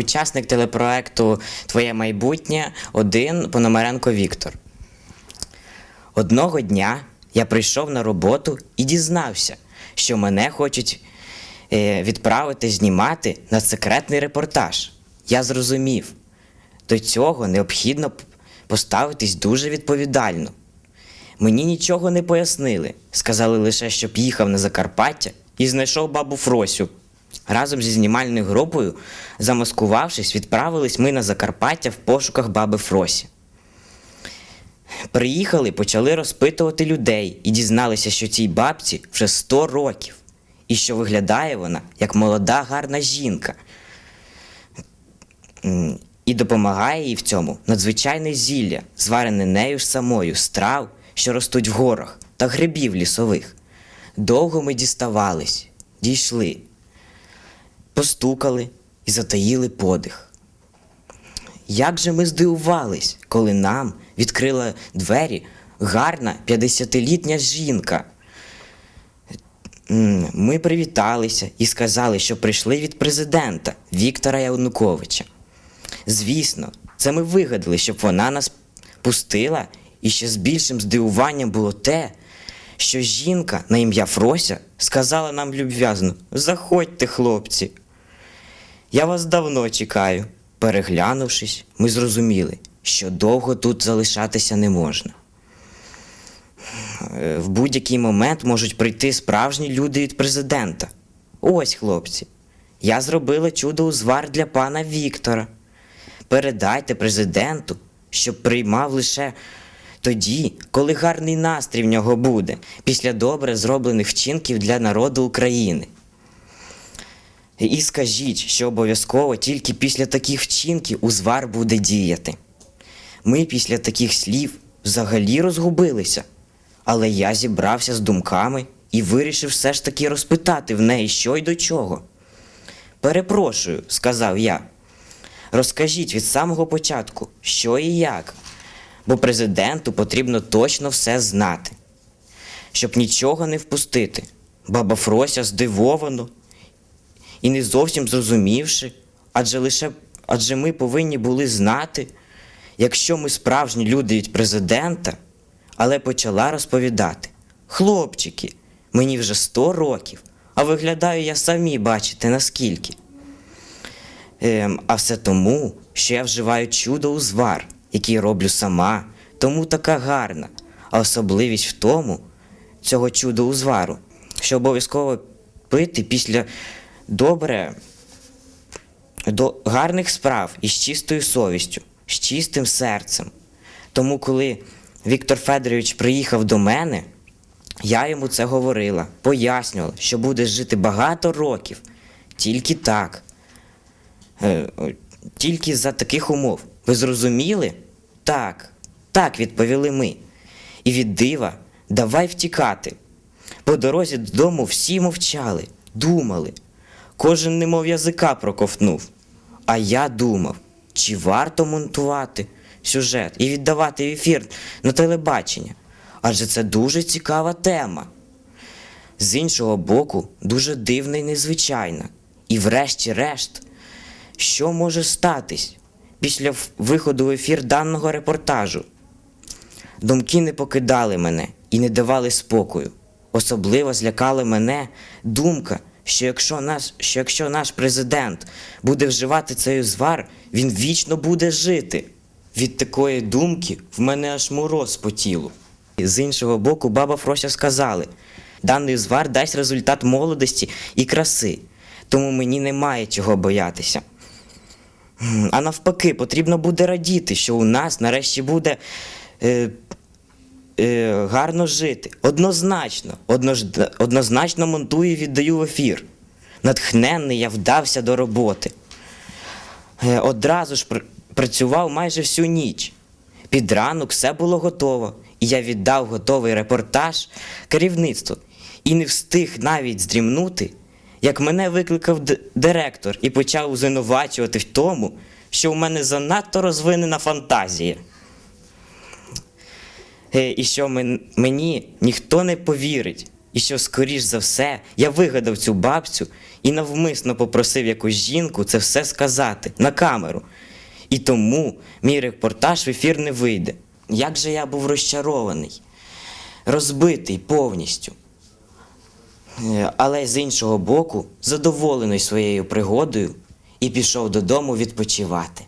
учасник телепроекту Твоє майбутнє один Пономаренко Віктор. Одного дня я прийшов на роботу і дізнався, що мене хочуть е, відправити знімати на секретний репортаж. Я зрозумів, до цього необхідно поставитись дуже відповідально. Мені нічого не пояснили, сказали лише, щоб їхав на Закарпаття і знайшов бабу Фросю. Разом зі знімальною групою, замаскувавшись, відправились ми на Закарпаття в пошуках баби Фросі. Приїхали, почали розпитувати людей і дізналися, що цій бабці вже 100 років, і що виглядає вона як молода гарна жінка. І допомагає їй в цьому надзвичайне зілля, зварене нею ж самою, з трав, що ростуть в горах, та грибів лісових. Довго ми діставались, дійшли, постукали і затаїли подих. Як же ми здивувались, коли нам відкрила двері гарна 50-літня жінка. Ми привіталися і сказали, що прийшли від президента Віктора Януковича. Звісно, це ми вигадали, щоб вона нас пустила, і ще з більшим здивуванням було те, що жінка на ім'я Фрося сказала нам люб'язно: Заходьте, хлопці. Я вас давно чекаю. Переглянувшись, ми зрозуміли, що довго тут залишатися не можна. Е, В будь-який момент можуть прийти справжні люди від президента. Ось, хлопці, я зробила чудо узвар для пана Віктора. Передайте президенту, щоб приймав лише тоді, коли гарний настрій в нього буде, після добре зроблених вчинків для народу України. І скажіть, що обов'язково тільки після таких вчинків узвар буде діяти. Ми після таких слів взагалі розгубилися, але я зібрався з думками і вирішив все ж таки розпитати в неї, що й до чого. Перепрошую, сказав я. Розкажіть від самого початку, що і як, бо президенту потрібно точно все знати, щоб нічого не впустити. Баба Фрося здивовано і не зовсім зрозумівши, адже лише адже ми повинні були знати, якщо ми справжні люди від президента, але почала розповідати: хлопчики, мені вже 100 років, а виглядаю я самі бачите наскільки. Ем, а все тому, що я вживаю чудо узвар, який роблю сама, тому така гарна. А особливість в тому, цього чудо узвару, що обов'язково пити після добре до гарних справ і з чистою совістю, з чистим серцем. Тому, коли Віктор Федорович приїхав до мене, я йому це говорила, пояснювала, що буде жити багато років, тільки так. Е, Тільки за таких умов. Ви зрозуміли? Так, так, відповіли ми. І від дива давай втікати. По дорозі додому всі мовчали, думали. Кожен немов язика проковтнув. А я думав, чи варто монтувати сюжет і віддавати ефір на телебачення? Адже це дуже цікава тема. З іншого боку, дуже дивна і незвичайна. І врешті-решт, що може статись після виходу в ефір даного репортажу? Думки не покидали мене і не давали спокою. Особливо злякала мене думка, що якщо наш, що якщо наш президент буде вживати цей звар, він вічно буде жити. Від такої думки в мене аж мороз по тілу. З іншого боку, баба Фрося сказали, даний звар дасть результат молодості і краси, тому мені немає чого боятися. А навпаки, потрібно буде радіти, що у нас нарешті буде е, гарно жити. Однозначно, однозначно монтую і віддаю в ефір. Натхненний я вдався до роботи. Е, Одразу ж працював майже всю ніч. Під ранок все було готово, і я віддав готовий репортаж керівництву і не встиг навіть здрімнути, як мене викликав директор і почав звинувачувати в тому, що в мене занадто розвинена фантазія. Е, І що мені ніхто не повірить, І що скоріш за все я вигадав цю бабцю і навмисно попросив якусь жінку це все сказати на камеру. І тому мій репортаж в ефір не вийде. Як же я був розчарований, розбитий повністю. Е, Але з іншого боку, задоволений своєю пригодою і пішов додому відпочивати.